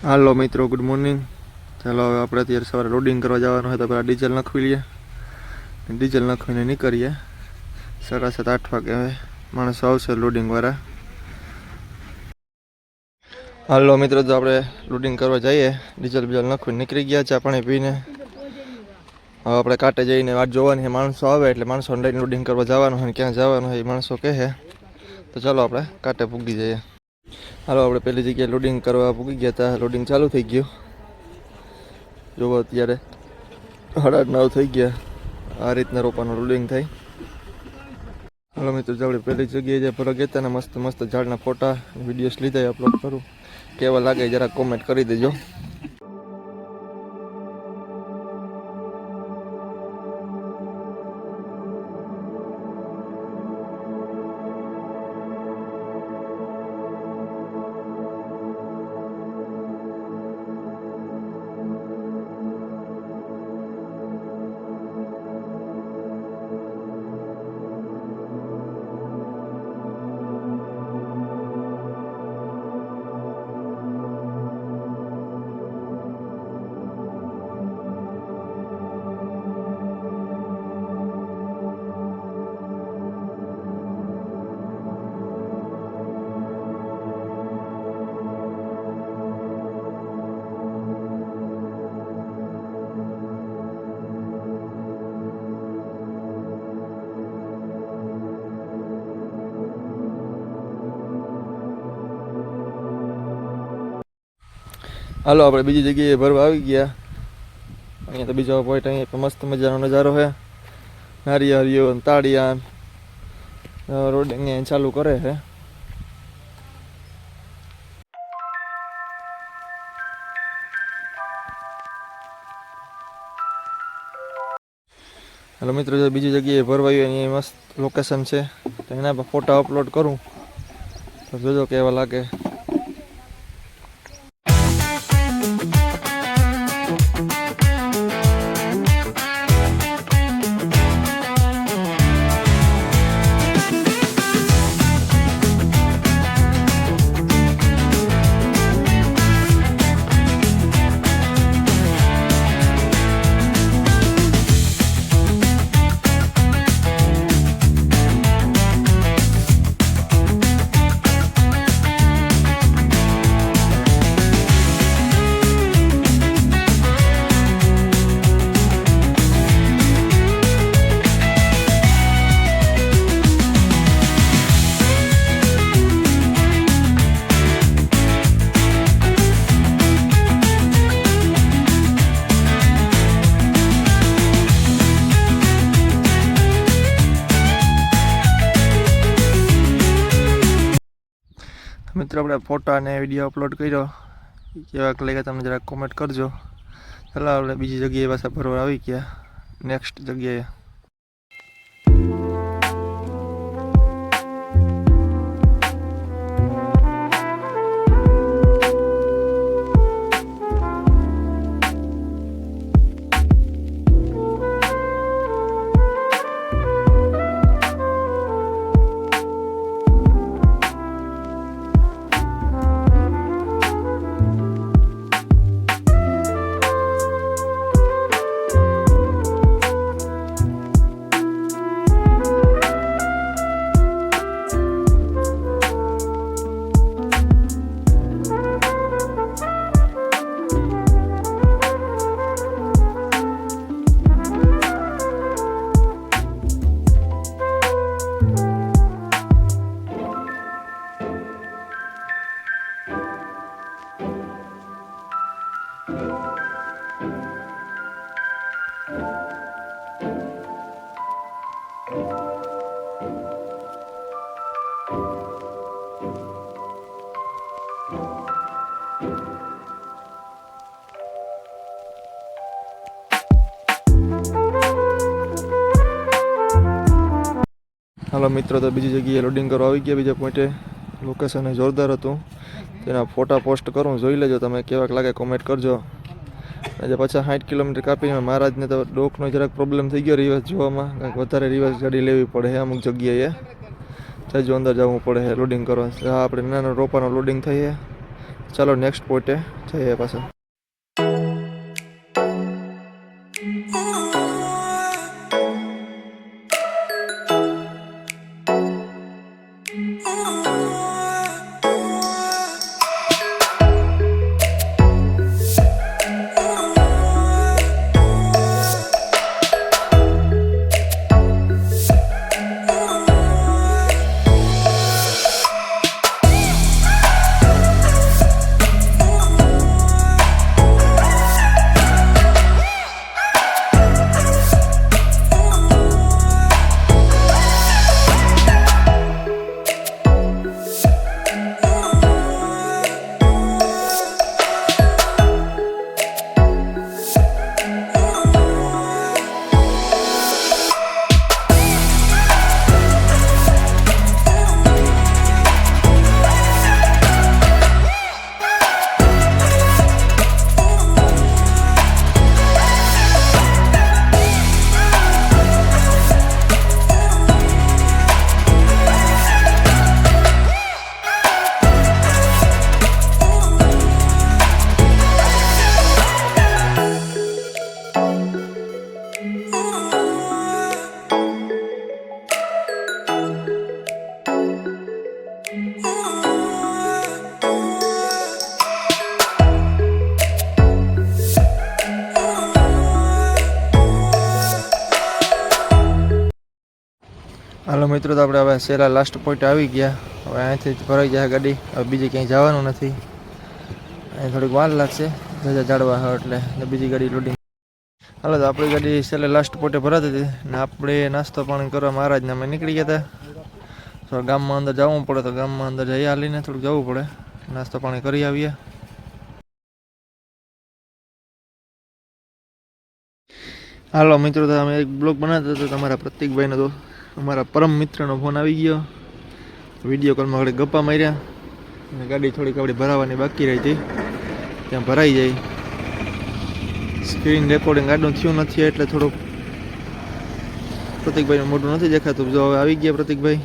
હાલો મિત્રો good morning ચાલો હવે આપણે અત્યારે સવારે લોડિંગ કરવા જવાનું હોય તો પહેલાં ડીઝલ નાખવી લઈએ. ડીઝલ નાખીને નીકળીએ. સાડા સાત, આઠ વાગે હવે માણસો આવશે લોડિંગવાળા હાલો મિત્રો તો આપણે લોડિંગ કરવા જઈએ ડીઝલ બીજલ નાખીને નીકળી ગયા ચા પાણી પીને. હવે આપણે કાંટે જઈને વાત જોવાની માણસો આવે એટલે માણસોને લઈને લોડિંગ કરવા જવાનું હોય ક્યાં જવાનું હોય એ માણસો કહે તો ચાલો આપણે કાંટે પૂગી જઈએ. હાલો, આપણે પહેલી જગ્યાએ લોડિંગ કરવા પૂગી ગયા હતા લોડિંગ ચાલુ થઈ ગયું. જોવો અત્યારે આઠ નવ થઈ ગયા. આ રીતના રોપાનું લોડિંગ થાય. હાલો મિત્રો, જો આપણે પહેલી જગ્યાએ જે ગયા હતા ને મસ્ત મસ્ત ઝાડના ફોટા વિડીયોસ લીધા અપલોડ કરું. કેવા લાગે જરા કોમેન્ટ કરી દેજો. હાલો, આપણે બીજી જગ્યાએ ભરવા આવી ગયા. અહીંયા તો બીજો પોઈન્ટ અહીંયા તો મસ્ત મજાનો નજારો છે. નારિયેળીઓ ને તાળિયા રોડ અહીંયા ચાલુ કરે છે. હાલો, મિત્રો, જો બીજી જગ્યાએ ભરવા આવ્યું એની મસ્ત લોકેશન છે. તો એના પર ફોટા અપલોડ કરું. તો જોજો કેવા લાગે. મિત્રો, આપણે ફોટા અને વીડિયો અપલોડ કર્યો. કેવા કેવાક લાગ્યા તમે જરાક કોમેન્ટ કરજો. ચાલો આપણે બીજી જગ્યાએ પાછા ફરવા આવી ગયા. નેક્સ્ટ જગ્યાએ. હાલો મિત્રો તો બીજી જગ્યાએ લોડિંગ કરવા આવી ગયા. બીજા પોઈન્ટે લોકેશન જોરદાર હતું. તેના ફોટા પોસ્ટ કરું, જોઈ લેજો તમે કેવાક લાગે કોમેન્ટ કરજો. આજે પાછા સાઠ કિલોમીટર કાપીને મહારાજને તો ડોકનો જરાક પ્રોબ્લેમ થઈ ગયો રિવર્સ જોવામાં. કાંઈક વધારે રિવર્સ ગાડી લેવી પડે અમુક જગ્યાએ. જજો અંદર જવું પડે લોડિંગ કરવા. આપણે નાના રોપાનું લોડિંગ થઈએ. ચાલો નેક્સ્ટ પોઈન્ટે જઈએ પાછા. હાલો મિત્રો, તો આપણે હવે છેલ્લા લાસ્ટ પોઈન્ટ આવી ગયા. હવે અહીંયાથી ભરાઈ જાય ગાડી. હવે બીજે ક્યાંય જવાનું નથી. અહીં થોડીક વાર લાગશે. ધજા જાડવા હોય એટલે બીજી ગાડી લોડિંગ હાલો, તો આપણી ગાડી છેલ્લે લાસ્ટ પોઈન્ટે ભરાતી હતી. ને આપણે નાસ્તો પાણી કરવા મહારાજને અમે નીકળી ગયા હતા. તો ગામમાં અંદર જવું પડે, તો ગામમાં અંદર જઈ હાલીને થોડુંક જવું પડે. નાસ્તો પાણી કરી આવીએ. હાલો મિત્રો, તો અમે એક બ્લોગ બનાવતા હતા. તમારા પ્રતિકભાઈનો તો અમારા પરમ મિત્રનો ફોન આવી ગયો. વીડિયો કોલમાં આપણે ગપ્પા માર્યા. અને ગાડી થોડીક આપણે ભરાવાની બાકી રહી હતી. ત્યાં ભરાઈ જાય. સ્ક્રીન રેકોર્ડિંગ ગાડું થયું નથી એટલે થોડુંક પ્રતિકભાઈનું મોઢું નથી દેખાતું. જો હવે આવી ગયા પ્રતિકભાઈ.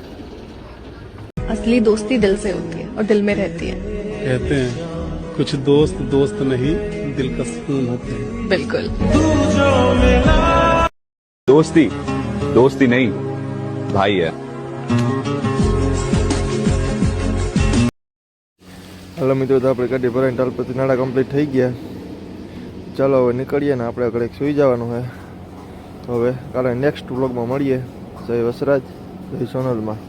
અસલી દોસ્તી દિલ સે હોતી હૈ ઓર દિલ મે રહેતી હૈ. કહેતે હૈ કુછ દોસ્ત દોસ્ત નહીં દિલ કા સુકૂન હોતા હૈ બિલકુલ દોસ્તી દોસ્તી નહીં. भाई है હાલો મિત્રો તો આપણે ગાડી ભરાઈને તાલપતિ નાડા કમ્પ્લીટ થઈ ગયા ચાલો હવે નીકળીએ ને આપણે ઘરે સુઈ જવાનું છે તો હવે કાલે નેક્સ્ટ વ્લોગમાં મળીએ જય વસરાજ જય સોનલમાં